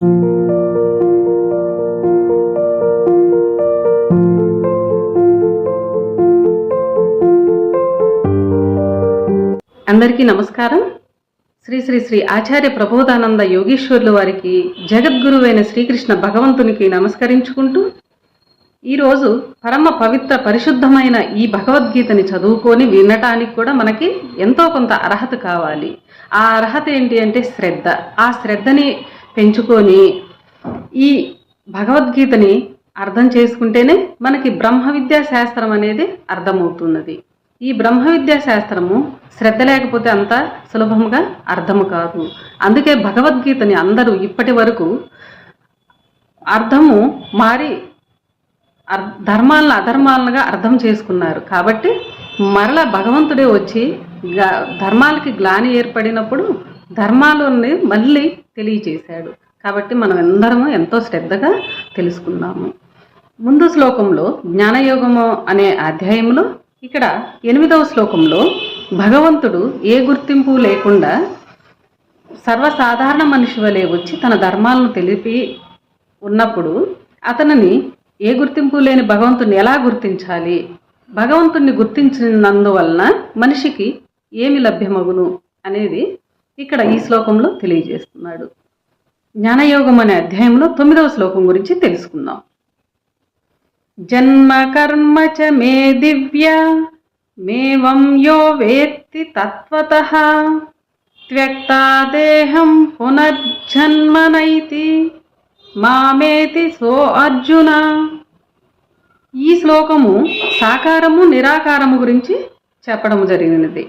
అందరికీ నమస్కారం. శ్రీ శ్రీ శ్రీ ఆచార్య ప్రబోధానంద యోగేశ్వర్లు వారికి జగద్గురువైన శ్రీకృష్ణ భగవంతునికి నమస్కరించుకుంటూ ఈరోజు పరమ పవిత్ర పరిశుద్ధమైన ఈ భగవద్గీతని చదువుకొని వినటానికి కూడా మనకి ఎంతో కొంత అర్హత కావాలి. ఆ అర్హత ఏంటి అంటే శ్రద్ధ. ఆ శ్రద్ధని పెంచుకొని ఈ భగవద్గీతని అర్థం చేసుకుంటేనే మనకి బ్రహ్మ విద్యా శాస్త్రం అనేది అర్థమవుతున్నది. ఈ బ్రహ్మ విద్యా శాస్త్రము శ్రద్ధ లేకపోతే అంత సులభంగా అర్థము కాదు. అందుకే భగవద్గీతని అందరూ ఇప్పటి వరకు అర్థము మారి అర్- ధర్మాలను అధర్మాలనుగా అర్థం చేసుకున్నారు. కాబట్టి మరల భగవంతుడే వచ్చి గ- ధర్మాలకి గ్లాని ఏర్పడినప్పుడు ధర్మాలని మళ్ళీ తెలియచేశాడు. కాబట్టి మనం అందరము ఎంతో శ్రద్ధగా తెలుసుకుందాము ముందు శ్లోకంలో జ్ఞానయోగము అనే అధ్యాయంలో ఇక్కడ ఎనిమిదవ శ్లోకంలో భగవంతుడు ఏ గుర్తింపు లేకుండా సర్వసాధారణ మనిషి వలె వచ్చి తన ధర్మాలను తెలిపి ఉన్నప్పుడు అతనిని ఏ గుర్తింపు లేని భగవంతుని ఎలా గుర్తించాలి? భగవంతుణ్ణి గుర్తించినందువలన మనిషికి ఏమి లభ్యమగును అనేది ఇక్కడ ఈ శ్లోకంలో తెలియజేస్తున్నాడు. జ్ఞానయోగం అనే అధ్యాయంలో తొమ్మిదవ శ్లోకం గురించి తెలుసుకుందాం. జన్మ కర్మ చ మే దివ్య మేవం యో వేత్తి తత్వత త్యక్తాదేహం పునర్జన్మనైతి మామేతి సో అర్జున. ఈ శ్లోకము సాకారము నిరాకారము గురించి చెప్పడం జరిగినది.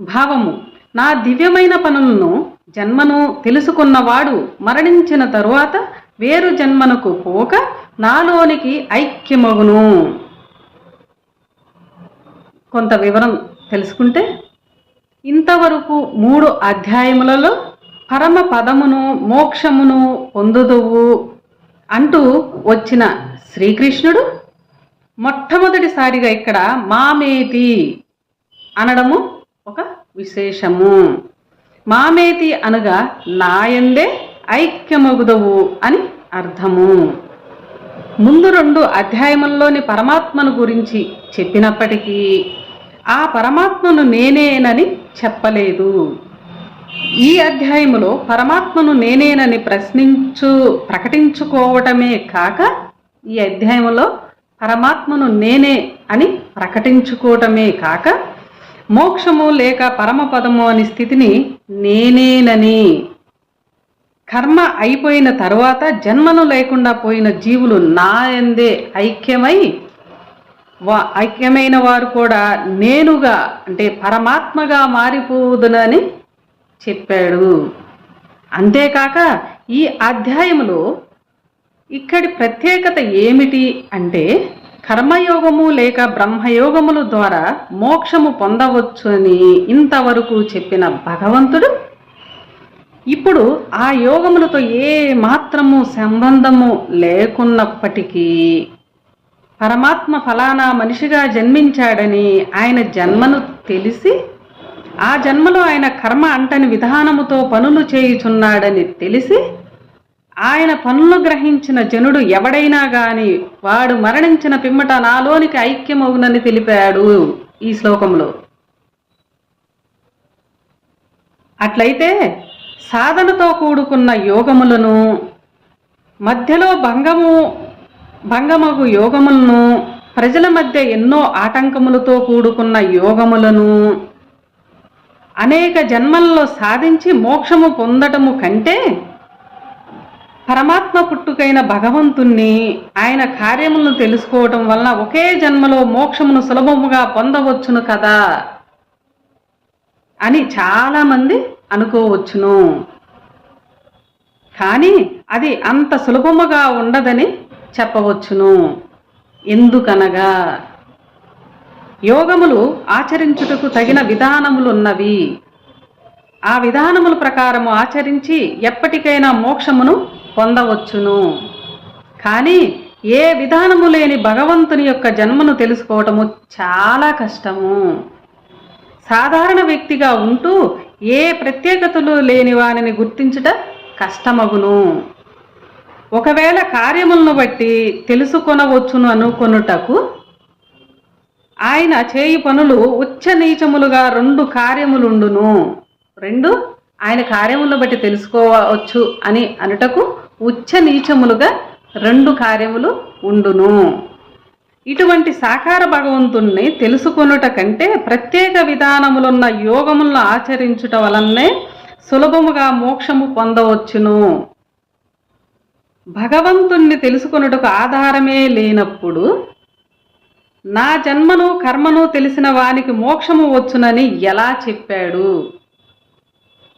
భావము నా దివ్యమైన పనులను జన్మను తెలుసుకున్నవాడు మరణించిన తరువాత వేరు జన్మనకు పోక నాలోనికి ఐక్యమగును. కొంత వివరం తెలుసుకుంటే ఇంతవరకు మూడు అధ్యాయములలో పరమ పదమును మోక్షమును పొందుదువు అంటూ వచ్చిన శ్రీకృష్ణుడు మొట్టమొదటిసారిగా ఇక్కడ మామేతి అనడము ఒక విశేషము. మామేతి అనగా నాయందే ఐక్యమగుదవు అని అర్థము. ముందు రెండు అధ్యాయముల్లోని పరమాత్మను గురించి చెప్పినప్పటికీ ఆ పరమాత్మను నేనేనని చెప్పలేదు. ఈ అధ్యాయములో పరమాత్మను నేనేనని ప్రశ్నించు ప్రకటించుకోవటమే కాక ఈ అధ్యాయంలో పరమాత్మను నేనే అని ప్రకటించుకోవటమే కాక మోక్షము లేక పరమపదము అని స్థితిని నేనేనని. కర్మ అయిపోయిన తరువాత జన్మను లేకుండా పోయిన జీవులు నా ఎందే ఐక్యమై వా ఐక్యమైన వారు కూడా నేనుగా అంటే పరమాత్మగా మారిపోదునని చెప్పాడు. అంతేకాక ఈ అధ్యాయములో ఇక్కడి ప్రత్యేకత ఏమిటి అంటే కర్మయోగము లేక బ్రహ్మయోగముల ద్వారా మోక్షము పొందవచ్చు అని ఇంతవరకు చెప్పిన భగవంతుడు. ఇప్పుడు ఆ యోగములతో ఏ మాత్రము సంబంధము లేకున్నప్పటికీ పరమాత్మ ఫలానా మనిషిగా జన్మించాడని ఆయన జన్మను తెలిసి ఆ జన్మలో ఆయన కర్మ అంటని విధానముతో పనులు చేయుచున్నాడని తెలిసి ఆయన పనులు గ్రహించిన జనుడు ఎవడైనా గాని వాడు మరణించిన పిమ్మట నాలోనికి ఐక్యమవునని తెలిపాడు ఈ శ్లోకంలో అట్లయితే సాధనతో కూడుకున్న యోగములను మధ్యలో భంగము భంగమగు యోగములను ప్రజల మధ్య ఎన్నో ఆటంకములతో కూడుకున్న యోగములను అనేక జన్మల్లో సాధించి మోక్షము పొందటము కంటే పరమాత్మ పుట్టుకైన భగవంతుణ్ణి ఆయన కార్యములను తెలుసుకోవటం వలన ఒకే జన్మలో మోక్షమును సులభముగా పొందవచ్చును కదా అని చాలామంది అనుకోవచ్చును. కానీ అది అంత సులభముగా ఉండదని చెప్పవచ్చును. ఎందుకనగా యోగములు ఆచరించుటకు తగిన విధానములున్నవి. ఆ విధానముల ప్రకారము ఆచరించి ఎప్పటికైనా మోక్షమును పొందవచ్చును. కానీ ఏ విధానము లేని భగవంతుని యొక్క జన్మను తెలుసుకోవటము చాలా కష్టము. సాధారణ వ్యక్తిగా ఉంటూ ఏ ప్రత్యేకతలు లేని వానిని గుర్తించుట కష్టమగును. ఒకవేళ కార్యములను బట్టి తెలుసుకొనవచ్చును అనుకొనుటకు ఆయన చేయి పనులు ఉచ్చ నీచములుగా రెండు కార్యములుండును. రెండు ఆయన కార్యములను బట్టి తెలుసుకోవచ్చు అని అనుటకు ఉచ్చ నీచములుగా రెండు కార్యములు ఉండును. ఇటువంటి సాకార భగవంతుణ్ణి తెలుసుకొనుట కంటే ప్రత్యేక విధానములున్న యోగములను ఆచరించుట వలనే సులభముగా మోక్షము పొందవచ్చును. భగవంతుణ్ణి తెలుసుకొనుటకు ఆధారమే లేనప్పుడు నా జన్మను కర్మను తెలిసిన వానికి మోక్షము వచ్చునని ఎలా చెప్పాడు?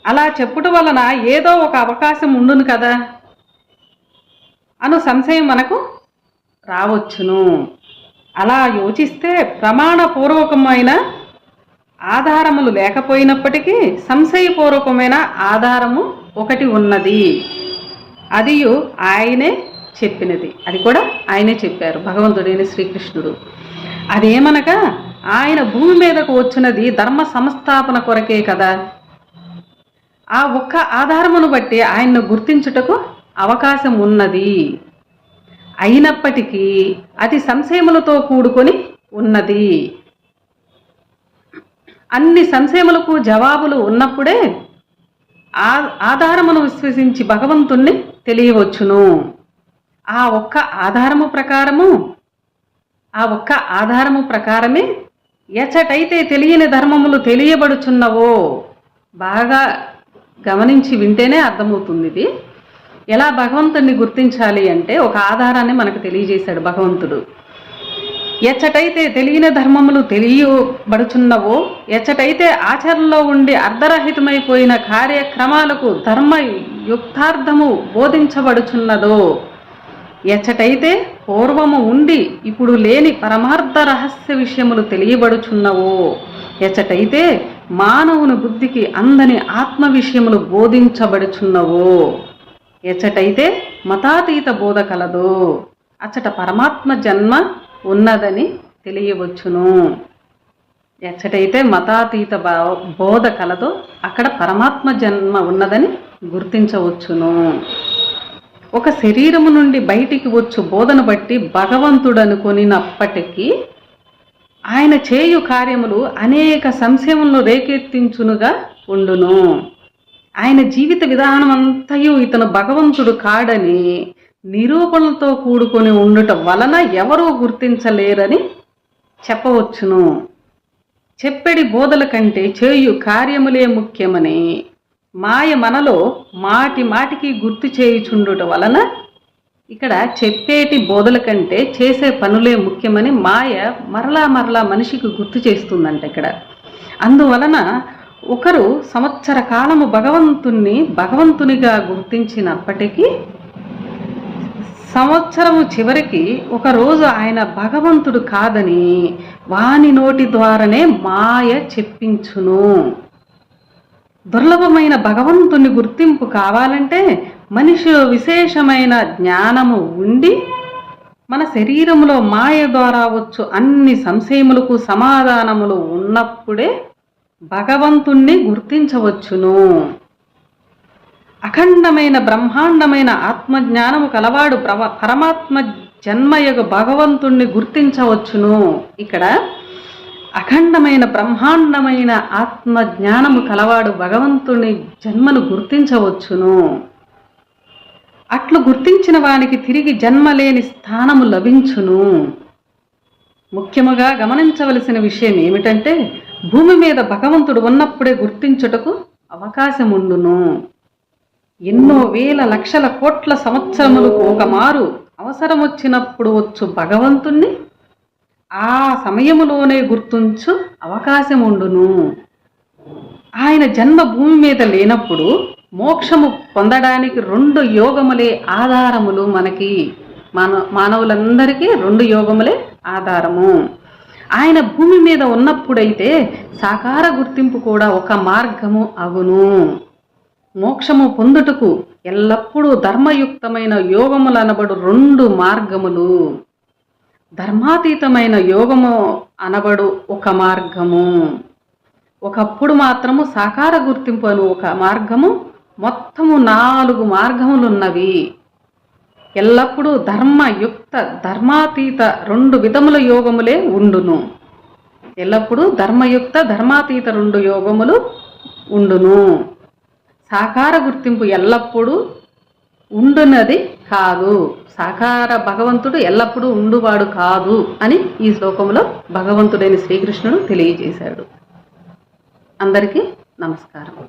అలా చెప్పుట వలన ఏదో ఒక అవకాశం ఉండును కదా. అను సంశయం మనకు రావచ్చును. అలా యోచిస్తే ప్రమాణపూర్వకమైన ఆధారములు లేకపోయినప్పటికీ సంశయపూర్వకమైన ఆధారము ఒకటి ఉన్నది. అది ఆయనే చెప్పినది. అది కూడా ఆయనే చెప్పారు భగవంతుడైన శ్రీకృష్ణుడు. అదేమనగా ఆయన భూమి మీదకు వచ్చినది ధర్మ సంస్థాపన కొరకే కదా. ఆ ఒక్క ఆధారమును బట్టి ఆయన్ను గుర్తించుటకు అవకాశం ఉన్నది అయినప్పటికీ అతి సంశయములతో కూడుకొని ఉన్నది. అన్ని సంశయములకు జవాబులు ఉన్నప్పుడే ఆ ఆధారమును విశ్వసించి భగవంతుణ్ణి తెలియవచ్చును. ఆ ఒక్క ఆధారము ప్రకారము ఆ ఒక్క ఆధారము ప్రకారమే ఎచ్చటైతే తెలియని ధర్మములు తెలియబడుచున్నవో బాగా గమనించి వింటేనే అర్థమవుతుంది ఇది. ఎలా భగవంతుణ్ణి గుర్తించాలి అంటే ఒక ఆధారాన్ని మనకు తెలియజేశాడు భగవంతుడు. ఎచ్చటైతే తెలియని ధర్మములు తెలియబడుచున్నవో ఎచ్చటైతే ఆచరణలో ఉండి అర్ధరహితమైపోయిన కార్యక్రమాలకు ధర్మ యుక్తార్థము బోధించబడుచున్నదో ఎచ్చటైతే పూర్వము ఉండి ఇప్పుడు లేని పరమార్థ రహస్య విషయములు తెలియబడుచున్నవో ఎచ్చటైతే మానవుని బుద్ధికి అందని ఆత్మ విషయములు బోధించబడుచున్నవో. ఎచ్చటైతే మతాతీత బోధ కలదో. అచ్చట పరమాత్మ జన్మ ఉన్నదని తెలియవచ్చును. ఎచ్చటైతే మతాతీత బోధ కలదో అక్కడ పరమాత్మ జన్మ ఉన్నదని గుర్తించవచ్చును. ఒక శరీరము నుండి బయటికి వచ్చు బోధను బట్టి భగవంతుడనుకొనినప్పటికీ ఆయన చేయు కార్యములు అనేక సంశయములను రేకెత్తించునుగా ఉండును. ఆయన జీవిత విధానం అంతయు ఇతను భగవంతుడు కాడని నిరూపణలతో కూడుకొని ఉండటం వలన ఎవరూ గుర్తించలేరని చెప్పవచ్చును. చెప్పెడి బోధల కంటే చేయు కార్యములే ముఖ్యమని మాయ మనలో మాటి మాటికి గుర్తు చేయుచుండుట వలన ఇక్కడ చెప్పేటి బోధల కంటే చేసే పనులే ముఖ్యమని మాయ మరలా మరలా మనిషికి గుర్తు చేస్తుందంట ఇక్కడ. అందువలన ఒకరు సంవత్సర కాలము భగవంతుణ్ణి భగవంతునిగా గుర్తించినప్పటికీ సంవత్సరము చివరికి ఒక రోజు ఆయన భగవంతుడు కాదని వాని నోటి ద్వారానే మాయ చెప్పించును. దుర్లభమైన భగవంతుని గుర్తింపు కావాలంటే మనిషి విశేషమైన జ్ఞానము ఉండి మన శరీరములో మాయ ద్వారా వచ్చు అన్ని సంశయములకు సమాధానములు ఉన్నప్పుడే భగవంతుణ్ణి గుర్తించవచ్చును. అఖండమైన బ్రహ్మాండమైన ఆత్మజ్ఞానము కలవాడు ప్రవ పరమాత్మ జన్మయగు భగవంతుణ్ణి గుర్తించవచ్చును. ఇక్కడ అఖండమైన బ్రహ్మాండమైన ఆత్మ జ్ఞానము కలవాడు భగవంతుని జన్మను గుర్తించవచ్చును. అట్లు గుర్తించిన వానికి తిరిగి జన్మ లేని స్థానము లభించును. ముఖ్యముగా గమనించవలసిన విషయం ఏమిటంటే భూమి మీద భగవంతుడు ఉన్నప్పుడే గుర్తించుటకు అవకాశం ఉండును ఎన్నో వేల లక్షల కోట్ల సంవత్సరములకు ఒక మారు అవసరం వచ్చినప్పుడు వచ్చు భగవంతుణ్ణి ఆ సమయములోనే గుర్తుంచు అవకాశముండును. ఆయన జన్మ భూమి మీద లేనప్పుడు మోక్షము పొందడానికి రెండు యోగములే ఆధారములు మనకి. మాన మానవులందరికీ రెండు యోగములే ఆధారము. ఆయన భూమి మీద ఉన్నప్పుడైతే సాకార గుర్తింపు కూడా ఒక మార్గము అగును మోక్షము పొందుటకు ఎల్లప్పుడూ ధర్మయుక్తమైన యోగములనబడు రెండు మార్గములు. ధర్మాతీతమైన యోగము అనబడు ఒక మార్గము. ఒకప్పుడు మాత్రము సాకార గుర్తింపు అను ఒక మార్గము మొత్తము నాలుగు మార్గములున్నవి. ఎల్లప్పుడూ ధర్మయుక్త ధర్మాతీత రెండు విధముల యోగములే ఉండును. ఎల్లప్పుడూ ధర్మయుక్త ధర్మాతీత రెండు యోగములు ఉండును. సాకార గుర్తింపు ఎల్లప్పుడూ ఉండునది కాదు. సాకార భగవంతుడు ఎల్లప్పుడూ ఉండువాడు కాదు అని ఈ శ్లోకంలో భగవంతుడైన శ్రీకృష్ణుడు తెలియజేశాడు. అందరికీ నమస్కారం.